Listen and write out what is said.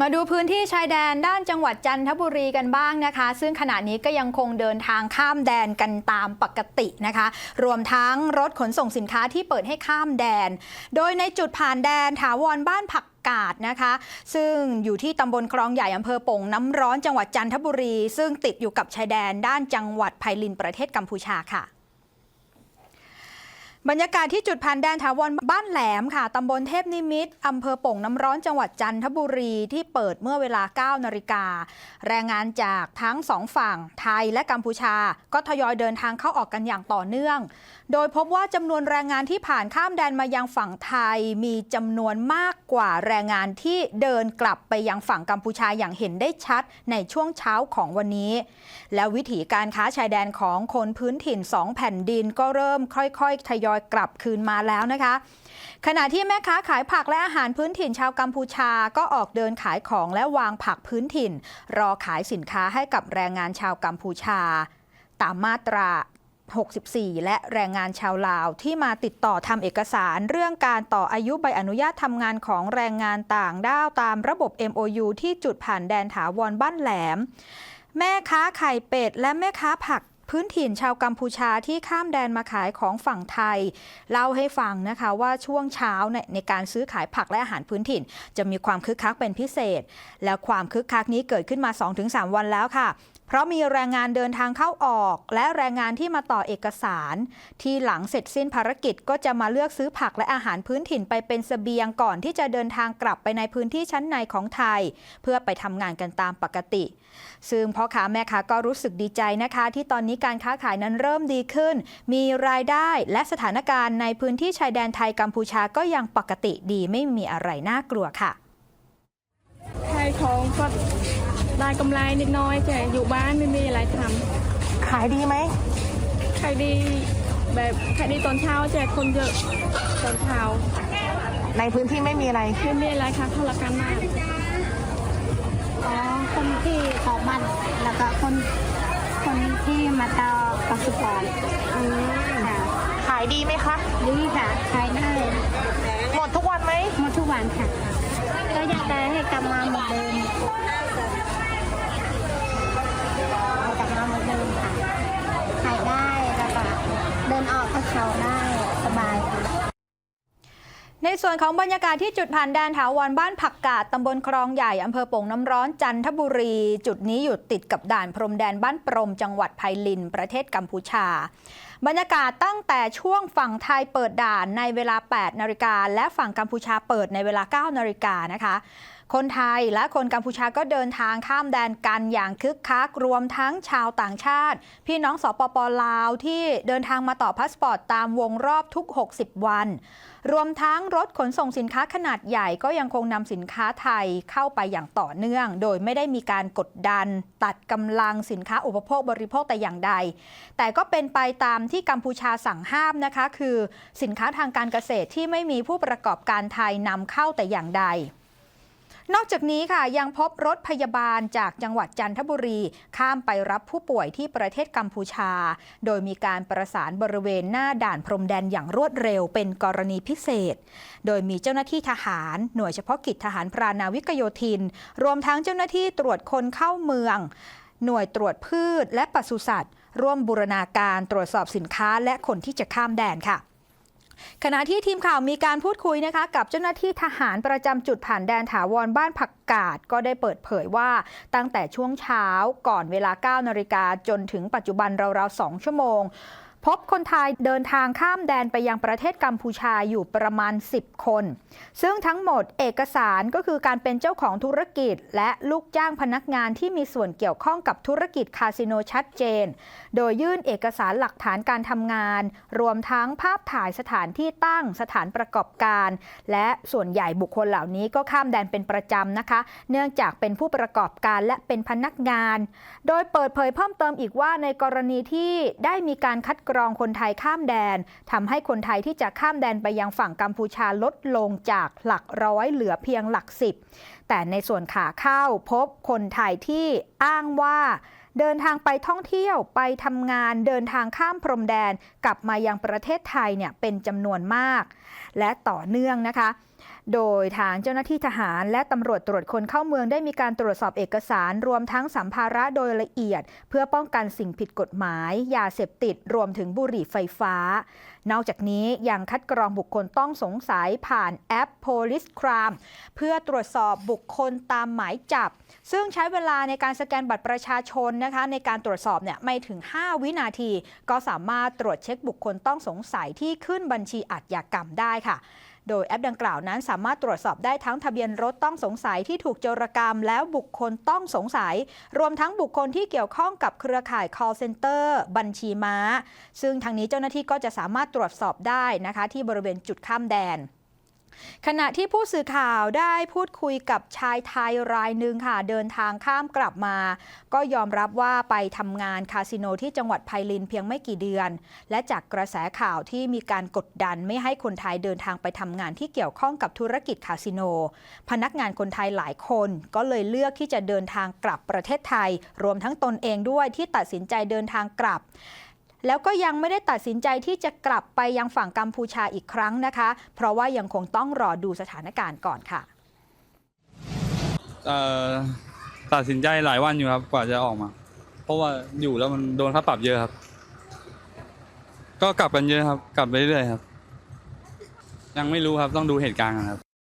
มาดูพื้นที่ชายแดนด้านจังหวัดจันทบุรีกันบ้างนะคะ ซึ่งขณะนี้ก็ยังคงเดินทางข้ามแดนกันตามปกตินะคะ รวมทั้งรถขนส่งสินค้าที่เปิดให้ข้ามแดน โดยในจุดผ่านแดนถาวรบ้านผักกาดนะคะ ซึ่งอยู่ที่ตำบลคลองใหญ่อำเภอป่งน้ำร้อนจังหวัดจันทบุรี ซึ่งติดอยู่กับชายแดนด้านจังหวัดไพลินประเทศกัมพูชาค่ะ บรรยากาศที่จุดผ่านแดนถาวรบ้านแหลมค่ะ ตำบลเทพนิมิตอำเภอโป่งน้ำร้อนจังหวัดจันทบุรีที่เปิดเมื่อเวลา 9 นาฬิกา แรงงานจากทั้งสองฝั่งไทยและกัมพูชา ก็ทยอยเดินทางเข้าออกกันอย่างต่อเนื่อง โดยพบว่าจำนวนแรงงานที่ผ่านข้ามแดนมายังฝั่งไทยมีจำนวนมากกว่าแรงงานที่เดินกลับไปยังฝั่งกัมพูชาอย่างเห็นได้ชัดในช่วงเช้าของวันนี้ และวิถีการค้าชายแดนของคนพื้นถิ่นสองแผ่นดินก็เริ่มค่อยๆทยอยกลับคืนมาแล้วนะคะ ขณะที่แม่ค้าขายผักและอาหารพื้นถิ่นชาวกัมพูชาก็ออกเดินขายของและวางผักพื้นถิ่น รอขายสินค้าให้กับแรงงานชาวกัมพูชา ตามมาตรา 64 และแรงงานชาวลาวที่มาติดต่อทำเอกสารเรื่องการต่ออายุใบอนุญาตทำงานของแรงงานต่างด้าวตามระบบ MOU ที่จุดผ่านแดนถาวรบ้านแหลม แม่ค้าไข่เป็ดและแม่ค้าผัก พื้นถิ่นชาวกัมพูชาที่ข้ามแดนมาขายของฝั่งไทย เล่าให้ฟังนะคะว่าช่วงเช้าในในการซื้อขายผักและอาหารพื้นถิ่น จะมีความคึกคักเป็นพิเศษ แล้วความคึกคักนี้เกิดขึ้นมา 2-3 วันแล้วค่ะ เพราะมีแรงงานเดินทางเข้าออก และแรงงานที่มาต่อเอกสาร ที่หลังเสร็จสิ้นภารกิจก็จะมาเลือกซื้อผักและอาหารพื้นถิ่นไปเป็นเสบียงก่อนที่จะเดินทางกลับไปในพื้นที่ชั้นในของไทย เพื่อไปทำงานกันตามปกติ ซึ่งพ่อค้าแม่ค้าก็รู้สึกดีใจนะคะ ที่ตอนนี้การค้าขายนั้นเริ่มดีขึ้น มีรายได้และสถานการณ์ในพื้นที่ชายแดนไทยกัมพูชาก็ยังปกติดีไม่มีอะไรน่ากลัวค่ะ ขายของก็ได้กำไรนิดน้อยแต่อยู่บ้านไม่มีอะไรทขายดีไหมำขายดีแบบขายดีตอนเช้าแจกคนเยอะตอนเช้าในพื้นที่ไม่มีอะไร ไม่มีอะไรค่ะเท่าละกันมากอ๋อคนที่ขอบัตรแล้วก็คนคนที่มาต่อกสิกรค่ะขายดีไหมคะดีค่ะขายได้ กลับมาเหมือนเดิมให้กลับมาเหมือนเดิมค่ะขายได้แล้วก็เดินออกก็เขาได้สบายค่ะ ในส่วนของบรรยากาศที่จุดผ่านแดนถาวรบ้านผักกาดตำบลคลองใหญ่อำเภอโป่งน้ำร้อนจันทบุรี จุดนี้อยู่ติดกับด่านพรมแดนบ้านปรมจังหวัดไพลิน ประเทศกัมพูชา บรรยากาศตั้งแต่ช่วงฝั่งไทยเปิดด่านในเวลา 8 นาฬิกาและฝั่งกัมพูชาเปิดในเวลา 9 นาฬิกานะคะ คนไทยและคนกัมพูชาก็เดินทางข้ามแดนกันอย่างคึกคักรวมทั้งชาวต่างชาติ พี่น้องสปปลาวที่เดินทางมาต่อพาสปอร์ตตามวงรอบทุก 60 วัน รวมทั้งรถขนส่งสินค้าขนาดใหญ่ก็ยังคงนำสินค้าไทยเข้าไปอย่างต่อเนื่อง โดยไม่ได้มีการกดดัน ตัดกำลังสินค้าอุปโภคบริโภคแต่อย่างใด แต่ก็เป็นไปตามที่กัมพูชาสั่งห้ามนะคะ คือสินค้าทางการเกษตรที่ไม่มีผู้ประกอบการไทยนำเข้าแต่อย่างใด นอกจากนี้ค่ะยังพบรถพยาบาลจากจังหวัดจันทบุรี ข้ามไปรับผู้ป่วยที่ประเทศกัมพูชา โดยมีการประสานบริเวณหน้าด่านพรมแดนอย่างรวดเร็วเป็นกรณีพิเศษ โดยมีเจ้าหน้าที่ทหาร หน่วยเฉพาะกิจทหารพรานาวิกโยธิน รวมทั้งเจ้าหน้าที่ตรวจคนเข้าเมือง หน่วยตรวจพืชและปศุสัตว์ ร่วมบูรณาการตรวจสอบสินค้าและคนที่จะข้ามแดนค่ะ ขณะที่ทีมข่าวมีการพูดคุยนะคะกับเจ้าหน้าที่ทหารประจำจุดผ่านแดนถาวรบ้านผักกาดก็ได้เปิดเผยว่าตั้งแต่ช่วงเช้าก่อนเวลา 9 นาฬิกาจนถึงปัจจุบันราวๆ 2 ชั่วโมง พบคนไทยเดินทางข้ามแดนไปยังประเทศกัมพูชาอยู่ประมาณ 10 คน ซึ่งทั้งหมดเอกสารก็คือการเป็นเจ้าของธุรกิจ และลูกจ้างพนักงานที่มีส่วนเกี่ยวข้องกับธุรกิจคาสิโนชัดเจน โดยยื่นเอกสารหลักฐานการทำงาน รวมทั้งภาพถ่ายสถานที่ตั้งสถานประกอบการ และส่วนใหญ่บุคคลเหล่านี้ก็ข้ามแดนเป็นประจำนะคะ เนื่องจากเป็นผู้ประกอบการและเป็นพนักงาน โดยเปิดเผยเพิ่มเติมอีกว่าในกรณีที่ได้มีการคัดกรองคนไทยข้ามแดนทำให้คนไทยที่จะข้ามแดนไปยังฝั่งกัมพูชาลดลงจากหลักร้อยเหลือเพียงหลักสิบแต่ในส่วนขาเข้าพบคนไทยที่อ้างว่าเดินทางไปท่องเที่ยวไปทำงานเดินทางข้ามพรมแดน กลับมายังประเทศไทยเนี่ยเป็นจำนวนมาก และต่อเนื่องนะคะ โดยทางเจ้าหน้าที่ทหารและตำรวจตรวจคนเข้าเมืองได้มีการตรวจสอบเอกสารรวมทั้งสัมภาระโดยละเอียด เพื่อป้องกันสิ่งผิดกฎหมาย ยาเสพติดรวมถึงบุหรี่ไฟฟ้า นอกจากนี้ยังคัดกรองบุคคลต้องสงสัยผ่านแอป Police Crime เพื่อตรวจสอบบุคคลตามหมายจับ ซึ่งใช้เวลาในการสแกนบัตรประชาชนนะคะในการตรวจสอบเนี่ยไม่ถึง 5 วินาที ก็สามารถตรวจเช็คบุคคลต้องสงสัยที่ขึ้นบัญชีอาชญากรรมได้ค่ะ โดยแอปดังกล่าวนั้นสามารถตรวจสอบได้ทั้งทะเบียนรถต้องสงสัยที่ถูกโจรกรรม แล้วบุคคลต้องสงสัย รวมทั้งบุคคลที่เกี่ยวข้องกับเครือข่าย call center บัญชีม้า ซึ่งทางนี้เจ้าหน้าที่ก็จะสามารถตรวจสอบได้นะคะที่บริเวณจุดข้ามแดน ขณะที่ผู้สื่อข่าวได้พูดคุยกับชายไทยรายหนึ่งค่ะ เดินทางข้ามกลับมา ก็ยอมรับว่าไปทำงานคาสิโนที่จังหวัดไพลินเพียงไม่กี่เดือน และจากกระแสข่าวที่มีการกดดันไม่ให้คนไทยเดินทางไปทำงานที่เกี่ยวข้องกับธุรกิจคาสิโน พนักงานคนไทยหลายคน ก็เลยเลือกที่จะเดินทางกลับประเทศไทย รวมทั้งตนเองด้วยที่ตัดสินใจเดินทางกลับ แล้วก็ยังไม่ได้ตัดสินใจที่จะกลับไปยังฝั่งกัมพูชาอีกครั้งนะคะ เพราะว่ายังคงต้องรอดูสถานการณ์ก่อนค่ะตัดสินใจหลายวันอยู่ครับกว่าจะออกมา เพราะว่าอยู่แล้วมันโดนค่าปรับเยอะครับ ก็กลับกันเยอะครับ กลับไปเรื่อยๆครับ ยังไม่รู้ครับต้องดูเหตุการณ์ครับ